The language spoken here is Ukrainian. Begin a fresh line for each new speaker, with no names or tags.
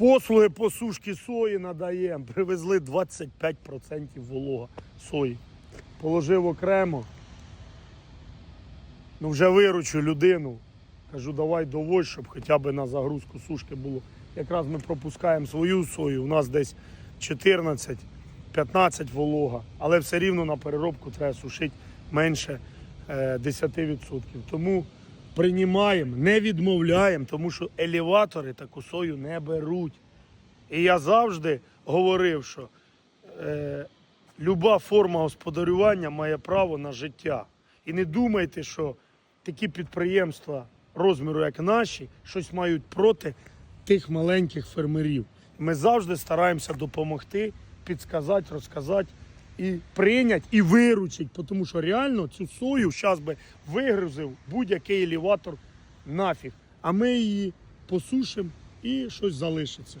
Послуги по сушці сої надаємо. Привезли 25% волога сої. Положив окремо. Ну вже виручу людину. Кажу, давай доводь, щоб хоча б на загрузку сушки було. Якраз ми пропускаємо свою сою. У нас десь 14-15 волога. Але все рівно на переробку треба сушити менше е, 10%. Тому приймаємо, не відмовляємо, тому що елеватори таку сою не беруть. І я завжди говорив, що е, люба форма господарювання має право на життя. І не думайте, що такі підприємства розміру, як наші, щось мають проти тих маленьких фермерів. Ми завжди стараємося допомогти, підсказати, розказати і прийнять, і виручить, тому що реально цю сою зараз би вигрузив будь-який елеватор нафіг. А ми її посушимо і щось залишиться.